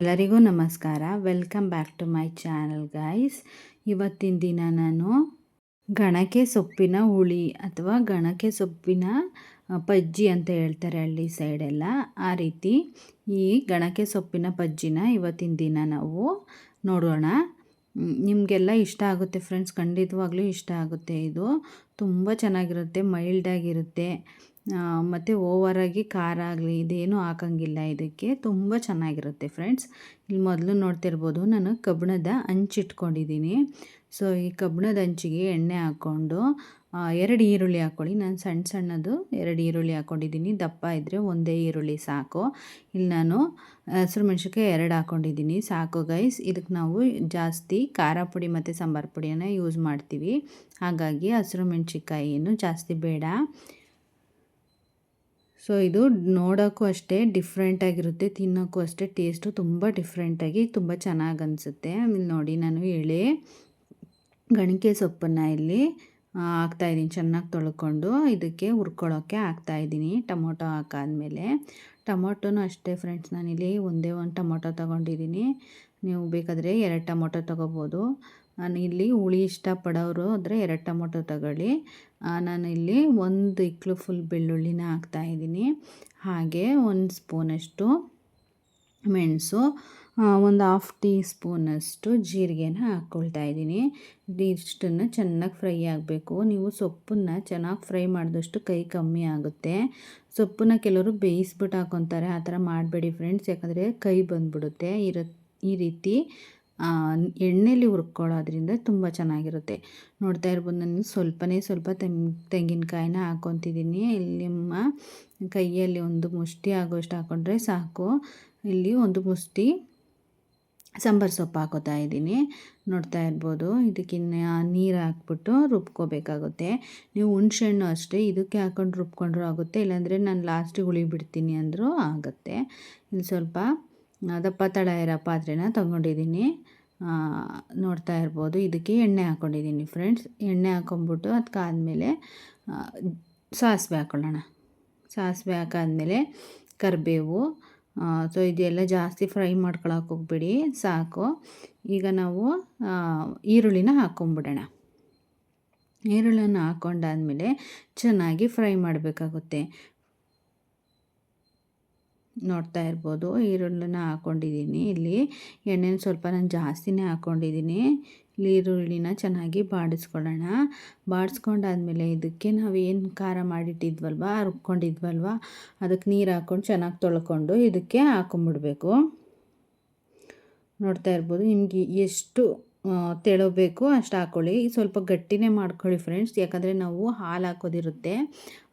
ಎಲ್ಲರಿಗೂ ನಮಸ್ಕಾರ. Welcome back to my channel guys ಇವತ್ತಿನ ದಿನ ನಾನು ಗಣಕೆ ಸೊಪ್ಪಿನ ಹುಳಿ ಅಥವಾ ಗಣಕೆ ಸೊಪ್ಪಿನ ಪಜ್ಜಿ ಅಂತ ಹೇಳ್ತಾರೆ ಹಳ್ಳಿ ಸೈಡೆಲ್ಲ ಆ ರೀತಿ ಈ ಗಣಕೆ ಸೊಪ್ಪಿನ ಪಜ್ಜಿನ ಇವತ್ತಿನ ದಿನ ನಾವು ನೋಡೋಣ. ನಿಮಗೆಲ್ಲ ಇಷ್ಟ ಆಗುತ್ತೆ ಫ್ರೆಂಡ್ಸ್ ಖಂಡಿತವಾಗ್ಲೂ ಇಷ್ಟ ಆಗುತ್ತೆ ಇದು. ತುಂಬ ಚೆನ್ನಾಗಿರುತ್ತೆ ಮೈಲ್ಡಾಗಿರುತ್ತೆ ಮತ್ತು ಓವರಾಗಿ ಖಾರ ಆಗಲಿ, ಇದೇನು ಹಾಕಂಗಿಲ್ಲ ಇದಕ್ಕೆ. ತುಂಬ ಚೆನ್ನಾಗಿರುತ್ತೆ ಫ್ರೆಂಡ್ಸ್ ಇಲ್ಲಿ ಮೊದಲು ನೋಡ್ತಿರ್ಬೋದು, ನಾನು ಕಬ್ಬಣದ ಹಂಚಿಟ್ಕೊಂಡಿದ್ದೀನಿ ಸೊ ಈ ಕಬ್ಬಿಣದ ಹಂಚಿಗೆ ಎಣ್ಣೆ ಹಾಕ್ಕೊಂಡು ಎರಡು ಈರುಳ್ಳಿ ಹಾಕ್ಕೊಳ್ಳಿ. ನಾನು ಸಣ್ಣ ಸಣ್ಣದು ಎರಡು ಈರುಳ್ಳಿ ಹಾಕ್ಕೊಂಡಿದ್ದೀನಿ. ದಪ್ಪ ಇದ್ದರೆ ಒಂದೇ ಈರುಳ್ಳಿ ಸಾಕು. ಇಲ್ಲಿ ನಾನು ಹಸಿರು ಮೆಣಸಿನ್ಕಾಯಿ ಎರಡು ಹಾಕ್ಕೊಂಡಿದ್ದೀನಿ. ಸಾಕು ಗೈಸ್ ಇದಕ್ಕೆ ನಾವು ಜಾಸ್ತಿ ಖಾರ ಪುಡಿ ಮತ್ತು ಸಾಂಬಾರು ಪುಡಿಯನ್ನು ಯೂಸ್ ಮಾಡ್ತೀವಿ. ಹಾಗಾಗಿ ಹಸಿರು ಮೆಣಸಿನ್ಕಾಯಿಯನ್ನು ಜಾಸ್ತಿ ಬೇಡ. ಸೊ ಇದು ನೋಡೋಕ್ಕೂ ಅಷ್ಟೇ ಡಿಫ್ರೆಂಟಾಗಿರುತ್ತೆ ತಿನ್ನೋಕ್ಕೂ ಅಷ್ಟೇ ಟೇಸ್ಟು ತುಂಬ ಡಿಫ್ರೆಂಟಾಗಿ ತುಂಬ ಚೆನ್ನಾಗಿ ಅನಿಸುತ್ತೆ. ಆಮೇಲೆ ನೋಡಿ ನಾನು ಎಳೆ ಗಣಿಕೆ ಸೊಪ್ಪನ್ನು ಇಲ್ಲಿ ಹಾಕ್ತಾಯಿದ್ದೀನಿ ಚೆನ್ನಾಗಿ ತೊಳ್ಕೊಂಡು ಇದಕ್ಕೆ ಹುರ್ಕೊಳ್ಳೋಕ್ಕೆ ಹಾಕ್ತಾಯಿದ್ದೀನಿ ಟೊಮೊಟೊ ಹಾಕಾದ್ಮೇಲೆ. ಟೊಮೊಟೊನೂ ಅಷ್ಟೇ ಫ್ರೆಂಡ್ಸ್ ನಾನಿಲ್ಲಿ ಒಂದೇ ಒಂದು ಟೊಮೊಟೊ ತೊಗೊಂಡಿದ್ದೀನಿ. ನೀವು ಬೇಕಾದರೆ ಎರಡು ಟೊಮೊಟೊ ತೊಗೋಬೋದು. ಇಲ್ಲಿ ಹುಳಿ ಇಷ್ಟಪಡೋರು ಆದರೆ ಎರಡು ಟೊಮೊಟೊ ತಗೊಳ್ಳಿ. ನಾನು ಇಲ್ಲಿ ಒಂದು ಇಕ್ಕಳು ಫುಲ್ ಬೆಳ್ಳುಳ್ಳಿನ ಹಾಕ್ತಾಯಿದ್ದೀನಿ ಹಾಗೆ ಒಂದು ಸ್ಪೂನಷ್ಟು ಮೆಣಸು ಒಂದು ಹಾಫ್ ಟೀ ಸ್ಪೂನಷ್ಟು ಜೀರಿಗೆನ ಹಾಕ್ಕೊಳ್ತಾ ಇದ್ದೀನಿ. ಇಷ್ಟನ್ನು ಚೆನ್ನಾಗಿ ಫ್ರೈ ಆಗಬೇಕು. ನೀವು ಸೊಪ್ಪನ್ನು ಚೆನ್ನಾಗಿ ಫ್ರೈ ಮಾಡಿದಷ್ಟು ಕೈ ಕಮ್ಮಿ ಆಗುತ್ತೆ. ಸೊಪ್ಪನ್ನ ಕೆಲವರು ಬೇಯಿಸ್ಬಿಟ್ಟು ಹಾಕ್ಕೊತಾರೆ ಆ ಥರ ಮಾಡಬೇಡಿ ಫ್ರೆಂಡ್ಸ್ ಯಾಕಂದರೆ ಕೈ ಬಂದುಬಿಡುತ್ತೆ. ಇರ ಈ ರೀತಿ ಎಣ್ಣೆಲಿ ಹುರ್ಕೊಳ್ಳೋದ್ರಿಂದ ತುಂಬ ಚೆನ್ನಾಗಿರುತ್ತೆ. ನೋಡ್ತಾ ಇರ್ಬೋದು, ನಾನು ಸ್ವಲ್ಪನೇ ಸ್ವಲ್ಪ ತೆಂಗ್ ತೆಂಗಿನಕಾಯಿನ ಹಾಕ್ಕೊತಿದ್ದೀನಿ. ಇಲ್ಲಿ ನಿಮ್ಮ ಕೈಯಲ್ಲಿ ಒಂದು ಮುಷ್ಟಿ ಆಗೋಷ್ಟು ಹಾಕ್ಕೊಂಡ್ರೆ ಸಾಕು. ಇಲ್ಲಿ ಒಂದು ಮುಷ್ಟಿ ಸಾಂಬಾರು ಸೊಪ್ಪು ಹಾಕೋತಾ ಇದ್ದೀನಿ. ನೋಡ್ತಾ ಇರ್ಬೋದು ಇದಕ್ಕಿನ್ನ ನೀರು ಹಾಕ್ಬಿಟ್ಟು ರುಬ್ಕೋಬೇಕಾಗುತ್ತೆ. ನೀವು ಹುಣ್ಸೆಹಣ್ಣು ಅಷ್ಟೇ, ಇದಕ್ಕೆ ಹಾಕ್ಕೊಂಡು ರುಬ್ಕೊಂಡ್ರೂ ಆಗುತ್ತೆ. ಇಲ್ಲಾಂದರೆ ನಾನು ಲಾಸ್ಟಿಗೆ ಹುಳಿ ಬಿಡ್ತೀನಿ ಅಂದರೂ ಆಗುತ್ತೆ. ಇಲ್ಲಿ ಸ್ವಲ್ಪ ದಪ್ಪ ತಳ ಇರೋ ಪಾತ್ರೆನ ತೊಗೊಂಡಿದ್ದೀನಿ ನೋಡ್ತಾ ಇರ್ಬೋದು. ಇದಕ್ಕೆ ಎಣ್ಣೆ ಹಾಕ್ಕೊಂಡಿದ್ದೀನಿ ಫ್ರೆಂಡ್ಸ್. ಎಣ್ಣೆ ಹಾಕ್ಕೊಂಬಿಟ್ಟು ಅದಕ್ಕಾದ್ಮೇಲೆ ಸಾಸಿವೆ ಹಾಕ್ಕೊಳ್ಳೋಣ ಸಾಸಿವೆ ಹಾಕಾದ್ಮೇಲೆ ಕರಿಬೇವು ಸೊ ಇದೆಲ್ಲ ಜಾಸ್ತಿ ಫ್ರೈ ಮಾಡ್ಕೊಳಕ್ಕೆ ಹೋಗ್ಬಿಡಿ. ಸಾಕು. ಈಗ ನಾವು ಈರುಳ್ಳಿನ ಹಾಕ್ಕೊಂಬಿಡೋಣ ಈರುಳ್ಳಿನ ಹಾಕ್ಕೊಂಡಾದ್ಮೇಲೆ ಚೆನ್ನಾಗಿ ಫ್ರೈ ಮಾಡಬೇಕಾಗುತ್ತೆ. ನೋಡ್ತಾ ಇರ್ಬೋದು. ಈರುಳ್ಳಿನ ಹಾಕ್ಕೊಂಡಿದ್ದೀನಿ ಇಲ್ಲಿ ಎಣ್ಣೆನ ಸ್ವಲ್ಪ ನಾನು ಜಾಸ್ತಿನೇ ಹಾಕ್ಕೊಂಡಿದ್ದೀನಿ ಇಲ್ಲಿ ಈರುಳ್ಳಿನ ಚೆನ್ನಾಗಿ ಬಾಡಿಸ್ಕೊಳ್ಳೋಣ. ಬಾಡಿಸ್ಕೊಂಡಾದ್ಮೇಲೆ ಇದಕ್ಕೆ ನಾವು ಏನು ಖಾರ ಮಾಡಿಟ್ಟಿದ್ವಲ್ವ? ರುಬ್ಕೊಂಡಿದ್ವಲ್ವ? ಅದಕ್ಕೆ ನೀರು ಹಾಕ್ಕೊಂಡು ಚೆನ್ನಾಗಿ ತೊಳ್ಕೊಂಡು ಇದಕ್ಕೆ ಹಾಕೊಂಬಿಡ್ಬೇಕು. ನೋಡ್ತಾ ಇರ್ಬೋದು. ನಿಮಗೆ ಎಷ್ಟು ತೆಳಬೇಕು, ಅಷ್ಟು ಹಾಕ್ಕೊಳ್ಳಿ ಸ್ವಲ್ಪ ಗಟ್ಟಿನೇ ಮಾಡ್ಕೊಳ್ಳಿ ಫ್ರೆಂಡ್ಸ್. ಯಾಕಂದರೆ ನಾವು ಹಾಲು ಹಾಕೋದಿರುತ್ತೆ.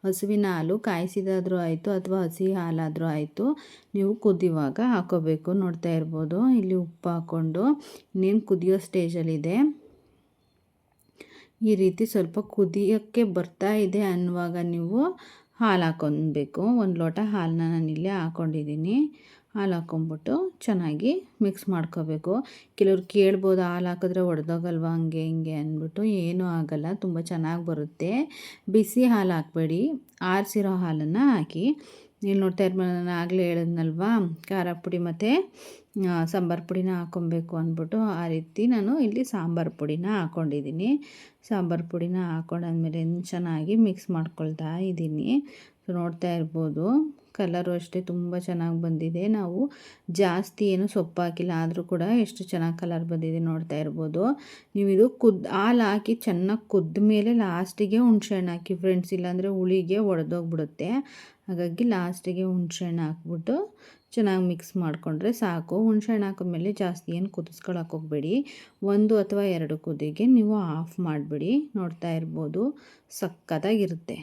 ಹಸುವಿನ ಹಾಲು ಕಾಯಿಸಿದಾದರೂ ಆಯಿತು ಅಥವಾ ಹಸಿ ಹಾಲಾದರೂ ಆಯಿತು, ನೀವು ಕುದಿಯುವಾಗ ಹಾಕೋಬೇಕು. ನೋಡ್ತಾ ಇರ್ಬೋದು. ಇಲ್ಲಿ ಉಪ್ಪು ಹಾಕ್ಕೊಂಡು ಇನ್ನೇನು ಕುದಿಯೋ ಸ್ಟೇಜಲ್ಲಿದೆ. ಈ ರೀತಿ ಸ್ವಲ್ಪ ಕುದಿಯೋಕ್ಕೆ ಬರ್ತಾ ಇದೆ ಅನ್ನುವಾಗ ನೀವು ಹಾಲು ಹಾಕೊಬೇಕು ಒಂದು ಲೋಟ ಹಾಲನ್ನ ನಾನು ಇಲ್ಲೇ ಹಾಕ್ಕೊಂಡಿದ್ದೀನಿ ಹಾಲು ಹಾಕ್ಕೊಂಬಿಟ್ಟು ಚೆನ್ನಾಗಿ ಮಿಕ್ಸ್ ಮಾಡ್ಕೋಬೇಕು. ಕೆಲವ್ರು ಕೇಳ್ಬೋದು ಹಾಲು ಹಾಕಿದ್ರೆ ಒಡೆದೋಗಲ್ವ ಹಂಗೆ ಹಿಂಗೆ ಅಂದ್ಬಿಟ್ಟು ಏನೂ ಆಗಲ್ಲ, ತುಂಬ ಚೆನ್ನಾಗಿ ಬರುತ್ತೆ. ಬಿಸಿ ಹಾಲು ಹಾಕಬೇಡಿ. ಆರಿಸಿರೋ ಹಾಲನ್ನು ಹಾಕಿ. ಇಲ್ಲಿ ನೋಡ್ತಾ ಇರ್ಬೋದು, ನಾನು ಆಗಲೇ ಹೇಳಿದ್ನಲ್ವಾ, ಖಾರ ಪುಡಿ ಮತ್ತು ಸಾಂಬಾರು ಪುಡಿನ ಹಾಕ್ಕೊಬೇಕು ಅಂದ್ಬಿಟ್ಟು ಆ ರೀತಿ ನಾನು ಇಲ್ಲಿ ಸಾಂಬಾರು ಪುಡಿನ ಹಾಕ್ಕೊಂಡಿದ್ದೀನಿ ಸಾಂಬಾರು ಪುಡಿನ ಹಾಕ್ಕೊಂಡಾದ್ಮೇಲೆ ಚೆನ್ನಾಗಿ ಮಿಕ್ಸ್ ಮಾಡ್ಕೊಳ್ತಾ ಇದ್ದೀನಿ. ನೋಡ್ತಾ ಇರ್ಬೋದು. ಕಲರು ಅಷ್ಟೇ ತುಂಬ ಚೆನ್ನಾಗಿ ಬಂದಿದೆ. ನಾವು ಜಾಸ್ತಿ ಏನು ಸೊಪ್ಪು ಹಾಕಿಲ್ಲ, ಆದರೂ ಕೂಡ ಎಷ್ಟು ಚೆನ್ನಾಗಿ ಕಲರ್ ಬಂದಿದೆ ನೋಡ್ತಾ ಇರ್ಬೋದು. ನೀವು ಇದು ಕುದ್ದು ಹಾಲು ಹಾಕಿ ಚೆನ್ನಾಗಿ ಕುದ್ದ ಮೇಲೆ ಲಾಸ್ಟಿಗೆ ಹುಣ್ಸೆಹಣ್ಣು ಹಾಕಿ ಫ್ರೆಂಡ್ಸ್ ಇಲ್ಲಾಂದರೆ ಹುಳಿಗೆ ಒಡೆದೋಗ್ಬಿಡುತ್ತೆ. ಹಾಗಾಗಿ ಲಾಸ್ಟಿಗೆ ಹುಣ್ಸೆಹಣ್ಣು ಹಾಕ್ಬಿಟ್ಟು ಚೆನ್ನಾಗಿ ಮಿಕ್ಸ್ ಮಾಡಿಕೊಂಡ್ರೆ ಸಾಕು. ಹುಣ್ಸೆಹಣ್ಣು ಹಾಕಿದ್ಮೇಲೆ ಜಾಸ್ತಿ ಏನು ಕುದಿಸ್ಕೊಳಕ್ಕೆ ಹೋಗಬೇಡಿ. ಒಂದು ಅಥವಾ ಎರಡು ಕುದಿಗೆ ನೀವು ಆಫ್ ಮಾಡಿಬಿಡಿ. ನೋಡ್ತಾ ಇರ್ಬೋದು. ಸಕ್ಕತ್ತಾಗಿರುತ್ತೆ.